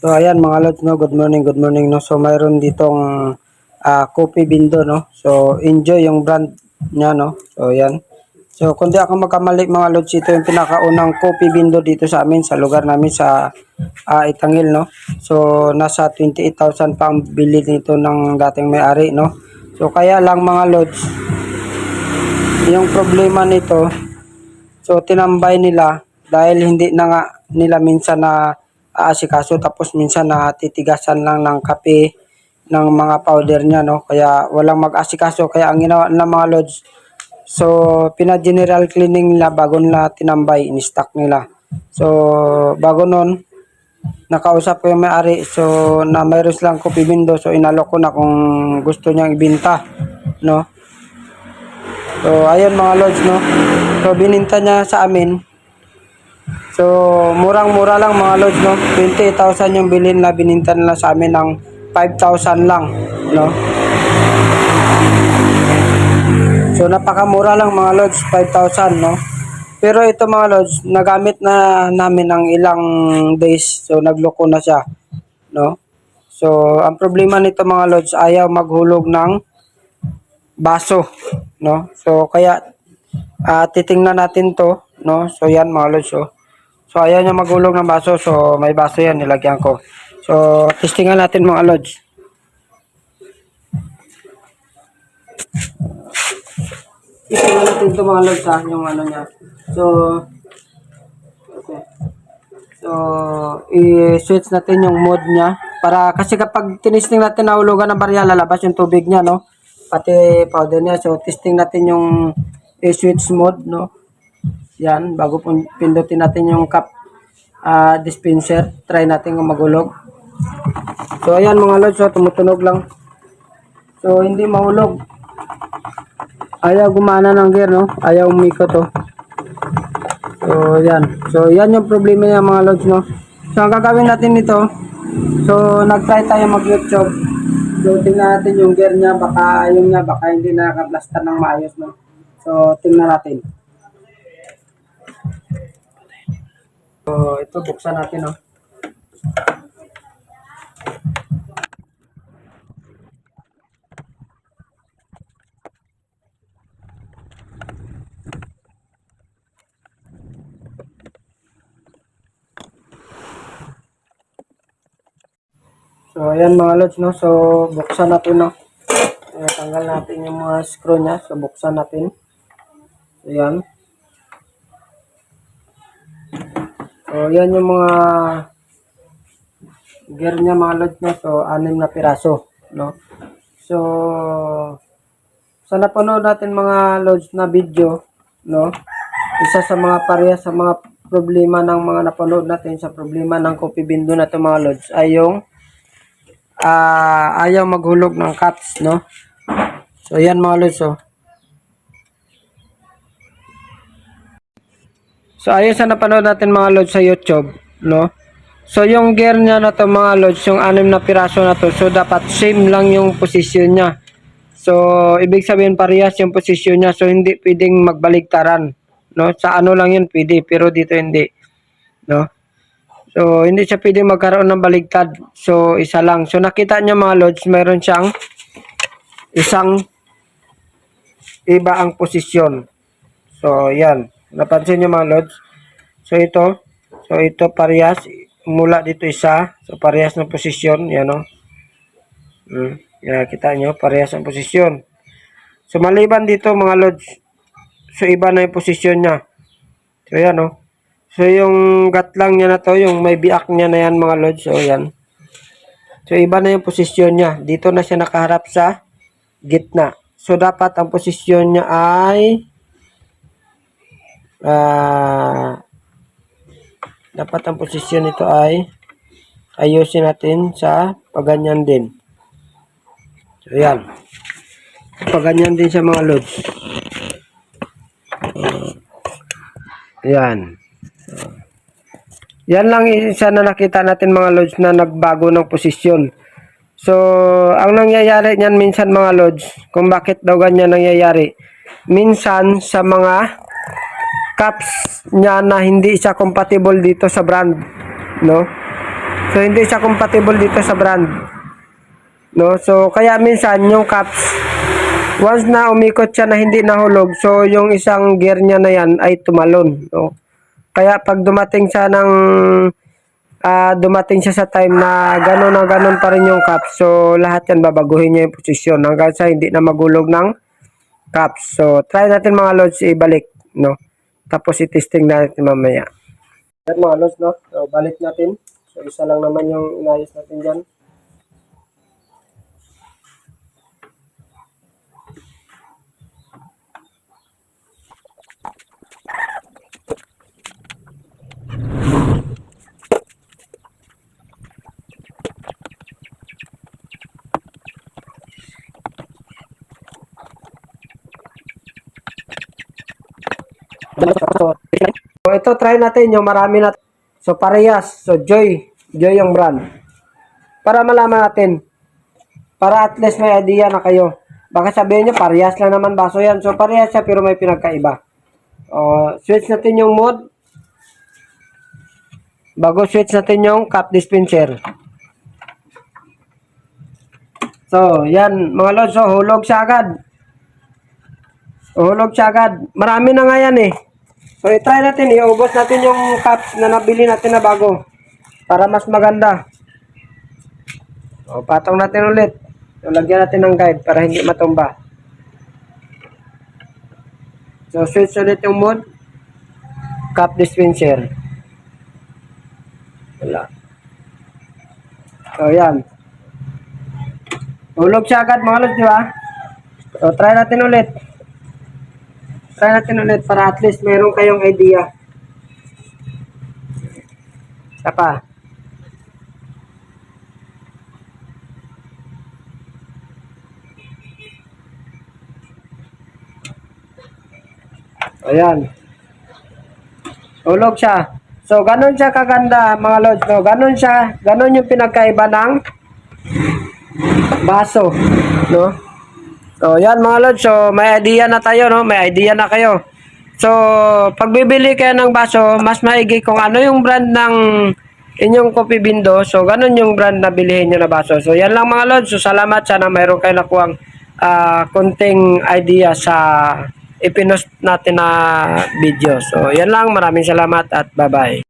So ayan mga lods no, good morning, good morning no. So mayroon ditong ah, coffee bindo no. So enjoy yung brand niya no. So ayan. So kung di ako magkamali mga lods, ito yung pinakaunang coffee bindo dito sa amin sa lugar namin sa ah, Itangil no. So nasa 28,000 pa ang bili nito ng dating may-ari no. So kaya lang mga lods, yung problema nito, so tinambay nila dahil hindi na nga nila minsan na aasikaso tapos minsan na titigasan lang ng kape ng mga powder niya no? Kaya walang mag-asikaso kaya ang ginawa ng mga lods so pina-general cleaning nila bago nila tinambay in-stock nila. So bago nun nakausap ko yung may-ari so na mayroon silang coffee window so inalok ko na kung gusto niyang ibenta no? So ayun mga lods no? So bininta niya sa amin So, murang-mura lang mga lods, no? 20,000 yung bilhin na bininta nila sa amin ng 5,000 lang, no? So, napakamura lang mga lods, 5,000, no? Pero ito mga lods, nagamit na namin ng ilang days. So, nagloko na siya, no? So, ang problema nito mga lods, ayaw maghulog ng baso, no? So, kaya ah titingnan natin to, no? So, yan mga lods, oh. So, ayaw niya magulong ng baso. So, may baso yan. Nilagyan ko. So, testingan natin mga lods. Testingan natin ito mga lods ha. Yung ano niya. So, okay. So, i-switch natin yung mode niya. Para, kasi kapag tinisting natin na hulugan ng barya, lalabas yung tubig niya, no? Pati powder niya. So, testing natin yung i-switch mode, no? Yan, bago pindutin natin yung cup ah, dispenser, try natin kung magulog. So ayan mga lods, so, tumutunog lang. So hindi mahulog. Ayaw gumana ng gear, no? Ayaw umiko to. So yan. So yan yung problema niya mga lods, no? So ang gagawin natin nito, so nag-try tayo mag-YouTube. So tingnan natin yung gear niya, baka yung niya, baka hindi na nakaplastar ng maayos, no? So tingnan natin. So, ito buksan natin, no. So, ayan mga lods, no. So, buksan natin, no. Eh, tanggal natin yung mga screw niya. So, buksan natin. Ayan. So, yan yung mga gear niya mga lods na. So, anim na piraso. No? So, sa napanood natin mga lods na video, no? Isa sa mga pareha sa mga problema ng mga napanood natin sa problema ng coffee bindo na ito mga lods ay yung ah, ayaw maghulog ng cups, no? So, yan mga lods, oh. So, ayun sa napanood natin mga lods sa YouTube, no? So, yung gear niya na to mga lods, yung anim na piraso na to, so dapat same lang yung posisyon niya. So, ibig sabihin parehas yung posisyon niya, so hindi pwedeng magbaligtaran, no? Sa ano lang yun pwede, pero dito hindi, no? So, hindi siya pwedeng magkaroon ng baligtad. So, isa lang. So, nakita niyo mga lods, mayroon siyang isang iba ang posisyon. So, yan. Napansin niyo mga lods. So, ito. So, ito parehas. Mula dito isa. So, parehas ng posisyon. Yan o. Hmm. Yan, kita nyo. Parehas ang posisyon. So, maliban dito mga lods. So, iba na yung posisyon niya. So, yan o. So, yung gatlang niya na to, yung may biak niya na yan mga lods. So, yan. So, iba na yung posisyon niya. Dito na siya nakaharap sa gitna. So, dapat ang posisyon niya ay ah dapat ang posisyon nito ay ayusin natin sa paganyan din. So, yan. Paganyan din sa mga loads. Yan. Yan lang isa na nakita natin mga loads na nagbago ng posisyon. So, ang nangyayari niyan minsan mga loads, kung bakit daw ganyan nangyayari, minsan sa mga cups niya na hindi siya compatible dito sa brand, no? So hindi siya compatible dito sa brand. No? So kaya minsan yung caps once na umikot siya na hindi nahulog, so yung isang gear niya na yan ay tumalon. No? Kaya pag dumating siya ng ah, dumating siya sa time na gano'n na gano'n pa rin yung caps, so lahat yan babaguhin niya yung posisyon hanggang sa hindi na magulog ng caps. So try natin mga lods ibalik, no? Tapos i-testing natin mamaya. Yan mga lods, no? So balik natin. So isa lang naman yung inayos natin dyan. So ito try natin yung marami na So parehas, so Joy, Joy yung brand. Para malaman natin. Para at least may idea na kayo. Baka sabihin nyo, parehas lang naman baso yan. So parehas siya pero may pinagkaiba. O, switch natin yung mode. Bago switch natin yung cup dispenser. So, yan mga lods, so hulog siya agad. Hulog siya agad. Marami na nga yan eh. So, i-try natin. Iubos natin yung cups na nabili natin na bago. Para mas maganda. O, patong natin ulit. So, lagyan natin ng guide para hindi matumba. So, switch ulit yung mode. Cup dispenser. Wala. So, yan. Hulog siya agad mga lods, di ba? So, try natin ulit. Try natin ulit para at least meron kayong idea. Isa pa. Ayan. Hulog siya. So, ganun siya kaganda, mga lods. No? Ganun siya. Ganun yung pinagkaiba ng baso. No? So, yan mga lods. So, may idea na tayo, no? May idea na kayo. So, pag bibili kayo ng baso, mas maigi kung ano yung brand ng inyong coffee bindo. So, ganun yung brand na bilihin nyo na baso. So, yan lang mga lods. So, salamat. Sana mayroon kayo nakuhang ah, konting idea sa ipinost natin na video. So, yan lang. Maraming salamat at bye-bye.